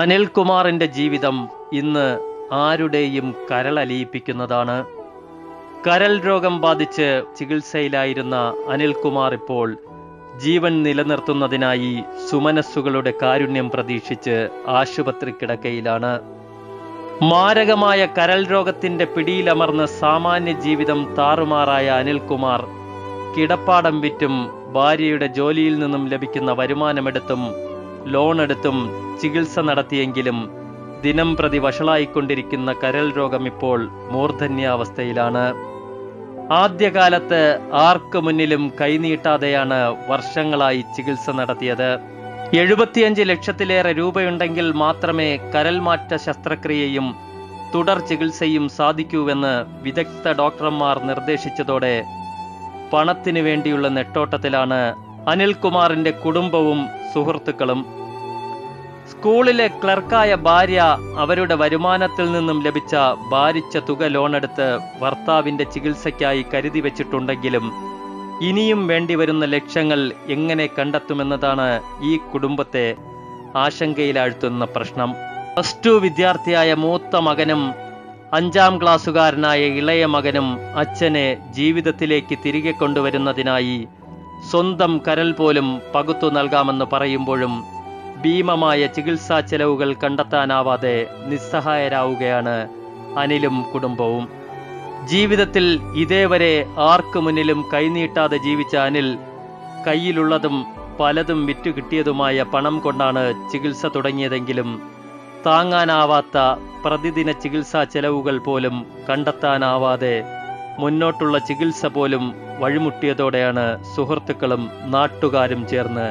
അനിൽകുമാറിന്റെ ജീവിതം ഇന്ന് ആരുടെയും കരളലിയിപ്പിക്കുന്നതാണ്. കരൾ രോഗം ബാധിച്ച് ചികിത്സയിലായിരുന്ന അനിൽകുമാർ ഇപ്പോൾ ജീവൻ നിലനിർത്തുന്നതിനായി സുമനസ്സുകളുടെ കാരുണ്യം പ്രതീക്ഷിച്ച് ആശുപത്രി കിടക്കയിലാണ്. മാരകമായ കരൾ രോഗത്തിന്റെ പിടിയിലമർന്ന് സാമാന്യ ജീവിതം താറുമാറായ അനിൽകുമാർ കിടപ്പാടം വിറ്റും ഭാര്യയുടെ ജോലിയിൽ നിന്നും ലഭിക്കുന്ന വരുമാനമെടുത്തും ലോണെടുത്തും ചികിത്സ നടത്തിയെങ്കിലും ദിനം പ്രതി വഷളായിക്കൊണ്ടിരിക്കുന്ന കരൾ രോഗം ഇപ്പോൾ മൂർധന്യാവസ്ഥയിലാണ്. ആദ്യകാലത്ത് ആർക്ക് മുന്നിലും കൈനീട്ടാതെയാണ് വർഷങ്ങളായി ചികിത്സ നടത്തിയത്. എഴുപത്തിയഞ്ച് ലക്ഷത്തിലേറെ രൂപയുണ്ടെങ്കിൽ മാത്രമേ കരൽമാറ്റ ശസ്ത്രക്രിയയും തുടർ ചികിത്സയും സാധിക്കൂവെന്ന് വിദഗ്ധ ഡോക്ടർമാർ നിർദ്ദേശിച്ചതോടെ പണത്തിനു വേണ്ടിയുള്ള നെട്ടോട്ടത്തിലാണ് അനിൽകുമാറിന്റെ കുടുംബവും സുഹൃത്തുക്കളും സ്കൂളിലെ ക്ലർക്കായ ഭാര്യ അവരുടെ വരുമാനത്തിൽ നിന്നും ലഭിച്ച ഭാരിച്ച തുക ലോണെടുത്ത് ഭർത്താവിന്റെ ചികിത്സയ്ക്കായി കരുതി വെച്ചിട്ടുണ്ടെങ്കിലും ഇനിയും വേണ്ടി വരുന്ന ലക്ഷ്യങ്ങൾ എങ്ങനെ കണ്ടെത്തുമെന്നതാണ് ഈ കുടുംബത്തെ ആശങ്കയിലാഴ്ത്തുന്ന പ്രശ്നം. പ്ലസ് ടു വിദ്യാർത്ഥിയായ മൂത്ത മകനും അഞ്ചാം ക്ലാസ്സുകാരനായ ഇളയ മകനും അച്ഛനെ ജീവിതത്തിലേക്ക് തിരികെ കൊണ്ടുവരുന്നതിനായി സ്വന്തം കരൽ പോലും പകുത്തു നൽകാമെന്ന് പറയുമ്പോഴും ഭീമമായ ചികിത്സാ ചെലവുകൾ കണ്ടെത്താനാവാതെ നിസ്സഹായരാവുകയാണ് അനിലും കുടുംബവും. ജീവിതത്തിൽ ഇതേവരെ ആർക്കു മുന്നിലും കൈനീട്ടാതെ ജീവിച്ച അനിൽ കയ്യിലുള്ളതും പലതും വിറ്റുകിട്ടിയതുമായ പണം കൊണ്ടാണ് ചികിത്സ തുടങ്ങിയതെങ്കിലും താങ്ങാനാവാത്ത പ്രതിദിന ചികിത്സാ ചെലവുകൾ പോലും കണ്ടെത്താനാവാതെ മുന്നോട്ടുള്ള ചികിത്സ പോലും വഴിമുട്ടിയതോടെയാണ് സുഹൃത്തുക്കളും നാട്ടുകാരും ചേർന്ന്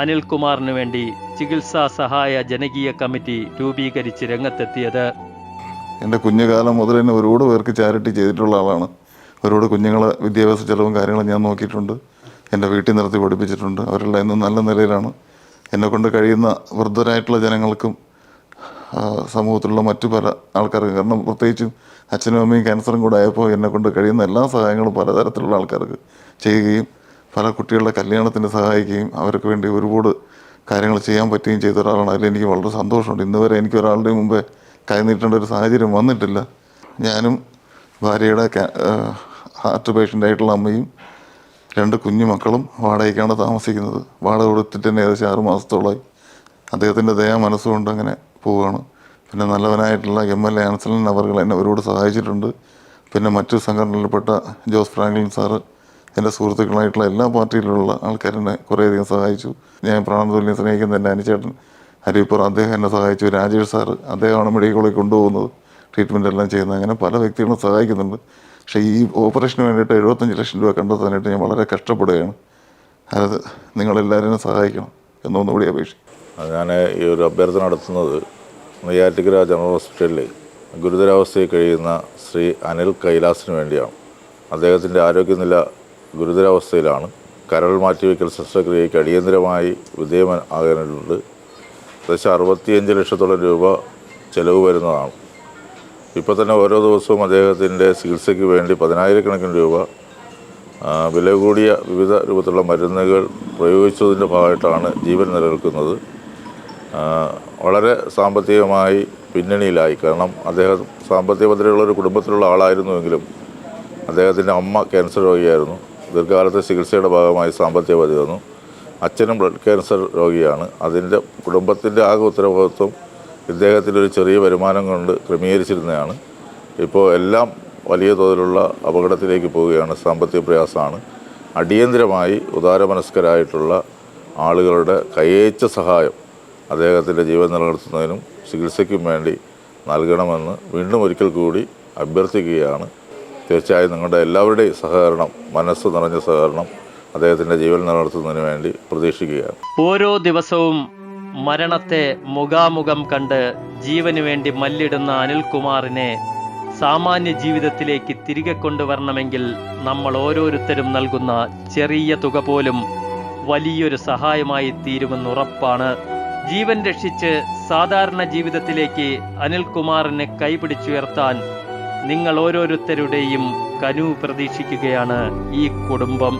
അനിൽകുമാറിനു വേണ്ടി ചികിത്സാ സഹായ ജനകീയ കമ്മിറ്റി രൂപീകരിച്ച് രംഗത്തെത്തിയത്. എന്റെ കുഞ്ഞുകാലം മുതൽ തന്നെ ഒരുപാട് പേർക്ക് ചാരിറ്റി ചെയ്തിട്ടുള്ള ആളാണ്. ഒരുപാട് കുഞ്ഞുങ്ങളെ വിദ്യാഭ്യാസ ചെലവും കാര്യങ്ങളും ഞാൻ നോക്കിയിട്ടുണ്ട്. എന്റെ വീട്ടിൽ നിർത്തി പഠിപ്പിച്ചിട്ടുണ്ട്. അവരെല്ലാം ഇന്ന് നല്ല നിലയിലാണ്. എന്നെക്കൊണ്ട് കഴിയുന്ന വൃദ്ധരായിട്ടുള്ള ജനങ്ങൾക്കും സമൂഹത്തിലുള്ള മറ്റു പല ആൾക്കാർക്കും കാരണം പ്രത്യേകിച്ചും അച്ഛനും അമ്മയും ക്യാൻസറും കൂടെ ആയപ്പോൾ എന്നെ കൊണ്ട് കഴിയുന്ന എല്ലാ സഹായങ്ങളും പലതരത്തിലുള്ള ആൾക്കാർക്ക് ചെയ്യുകയും പല കുട്ടികളുടെ കല്യാണത്തിന് സഹായിക്കുകയും അവർക്ക് വേണ്ടി ഒരുപാട് കാര്യങ്ങൾ ചെയ്യാൻ പറ്റുകയും ചെയ്ത ഒരാളാണ്. അതിൽ എനിക്ക് വളരെ സന്തോഷമുണ്ട്. ഇന്ന് വരെ എനിക്ക് ഒരാളുടെ മുമ്പേ കൈനീട്ടേണ്ട ഒരു സാഹചര്യം വന്നിട്ടില്ല. ഞാനും ഭാര്യയുടെ ഹാർട്ട് പേഷ്യന്റ് ആയിട്ടുള്ള അമ്മയും രണ്ട് കുഞ്ഞു മക്കളും വാടകയ്ക്കാണ് താമസിക്കുന്നത്. വാടക കൊടുത്തിട്ട് തന്നെ ഏകദേശം ആറ് മാസത്തോളമായി. അദ്ദേഹത്തിന്റെ ദയാ മനസ്സുകൊണ്ട് അങ്ങനെ പോവുകയാണ്. പിന്നെ നല്ലവനായിട്ടുള്ള എം എൽ എ ആൻസലൻ അവർ എന്നെ ഒരുപാട് സഹായിച്ചിട്ടുണ്ട്. പിന്നെ മറ്റു സംഘടനയിൽപ്പെട്ട ജോസ് ഫ്രാങ്ക്ലിൻ സാറ് എന്റെ സുഹൃത്തുക്കളായിട്ടുള്ള എല്ലാ പാർട്ടിയിലുള്ള ആൾക്കാരെന്നെ കുറേയധികം സഹായിച്ചു. ഞാൻ പ്രാണതുല്യം സ്നേഹിക്കുന്ന എന്റെ അനുചേട്ടൻ ഹരിപ്പർ അദ്ദേഹം എന്നെ സഹായിച്ചു. രാജേഷ് സാറ് അദ്ദേഹമാണ് മെഡിക്കൽ കൊണ്ടുപോകുന്നത്. ട്രീറ്റ്മെന്റ് എല്ലാം ചെയ്യുന്നത്. അങ്ങനെ പല വ്യക്തികളും സഹായിക്കുന്നുണ്ട്. പക്ഷേ ഈ ഓപ്പറേഷന് വേണ്ടിയിട്ട് എഴുപത്തഞ്ച് ലക്ഷം രൂപ കണ്ടെത്താനായിട്ട് ഞാൻ വളരെ കഷ്ടപ്പെടുകയാണ്. അത് നിങ്ങളെല്ലാവരും സഹായിക്കണം എന്നൊന്നുകൂടി അപേക്ഷിക്കും. ഞാൻ ഈ ഒരു അഭ്യർത്ഥന നടത്തുന്നത് നെയ്യാറ്റിക്കര ജനറൽ ഹോസ്പിറ്റലിൽ ഗുരുതരാവസ്ഥയിൽ കഴിയുന്ന ശ്രീ അനിൽ കൈലാസിന് വേണ്ടിയാണ്. അദ്ദേഹത്തിന്റെ ആരോഗ്യനില ഗുരുതരാവസ്ഥയിലാണ്. കരൾ മാറ്റിവെക്കൽ ശസ്ത്രക്രിയയ്ക്ക് അടിയന്തരമായി വിധേയമാ ആകാനുണ്ട് ഏകദേശം അറുപത്തിയഞ്ച് ലക്ഷത്തോളം രൂപ ചെലവ് വരുന്നതാണ്. ഇപ്പോൾ തന്നെ ഓരോ ദിവസവും അദ്ദേഹത്തിന്റെ ചികിത്സയ്ക്ക് വേണ്ടി പതിനായിരക്കണക്കിന് രൂപ വില കൂടിയ വിവിധ രൂപത്തിലുള്ള മരുന്നുകൾ പ്രയോഗിച്ചതിന്റെ ഭാഗമായിട്ടാണ് ജീവൻ നിലനിൽക്കുന്നത്. വളരെ സാമ്പത്തികമായി പിന്നണിയിലായി. കാരണം അദ്ദേഹം സാമ്പത്തിക ഭദ്രതയുള്ള ഒരു കുടുംബത്തിലുള്ള ആളായിരുന്നുവെങ്കിലും അദ്ദേഹത്തിന്റെ അമ്മ ക്യാൻസർ രോഗിയായിരുന്നു. ദീർഘകാലത്തെ ചികിത്സയുടെ ഭാഗമായി സാമ്പത്തിക ഭദ്രത വന്നു. അച്ഛനും ബ്ലഡ് ക്യാൻസർ രോഗിയാണ്. അതിന്റെ കുടുംബത്തിന്റെ ആകെ ഉത്തരവാദിത്വം ഇദ്ദേഹത്തിന്റെ ഒരു ചെറിയ വരുമാനം കൊണ്ട് ക്രമീകരിച്ചിരുന്നതാണ്. ഇപ്പോൾ എല്ലാം വലിയ തോതിലുള്ള അപകടത്തിലേക്ക് പോവുകയാണ്. സാമ്പത്തിക പ്രയാസമാണ്. അടിയന്തിരമായി ഉദാരമനസ്കരായിട്ടുള്ള ആളുകളുടെ കയ്യേച്ച സഹായം അദ്ദേഹത്തിന്റെ ജീവൻ നിലനിർത്തുന്നതിനും ചികിത്സയ്ക്കും വേണ്ടി നൽകണമെന്ന് വീണ്ടും ഒരിക്കൽ കൂടി അഭ്യർത്ഥിക്കുകയാണ്. തീർച്ചയായും നിങ്ങളുടെ എല്ലാവരുടെയും സഹകരണം മനസ്സ് നിറഞ്ഞ സഹകരണം അദ്ദേഹത്തിന്റെ ജീവൻ നിലനിർത്തുന്നതിന് വേണ്ടി പ്രതീക്ഷിക്കുകയാണ്. ഓരോ ദിവസവും മരണത്തെ മുഖാമുഖം കണ്ട് ജീവന് വേണ്ടി മല്ലിടുന്ന അനിൽകുമാറിനെ സാമാന്യ ജീവിതത്തിലേക്ക് തിരികെ കൊണ്ടുവരണമെങ്കിൽ നമ്മൾ ഓരോരുത്തരും നൽകുന്ന ചെറിയ തുക പോലും വലിയൊരു സഹായമായി തീരുമെന്ന് ഉറപ്പാണ്. ജീവൻ രക്ഷിച്ച് സാധാരണ ജീവിതത്തിലേക്ക് അനിൽകുമാറിനെ കൈപിടിച്ചുയർത്താൻ നിങ്ങൾ ഓരോരുത്തരുടെയും കനു പ്രതീക്ഷിക്കുകയാണ് ഈ കുടുംബം.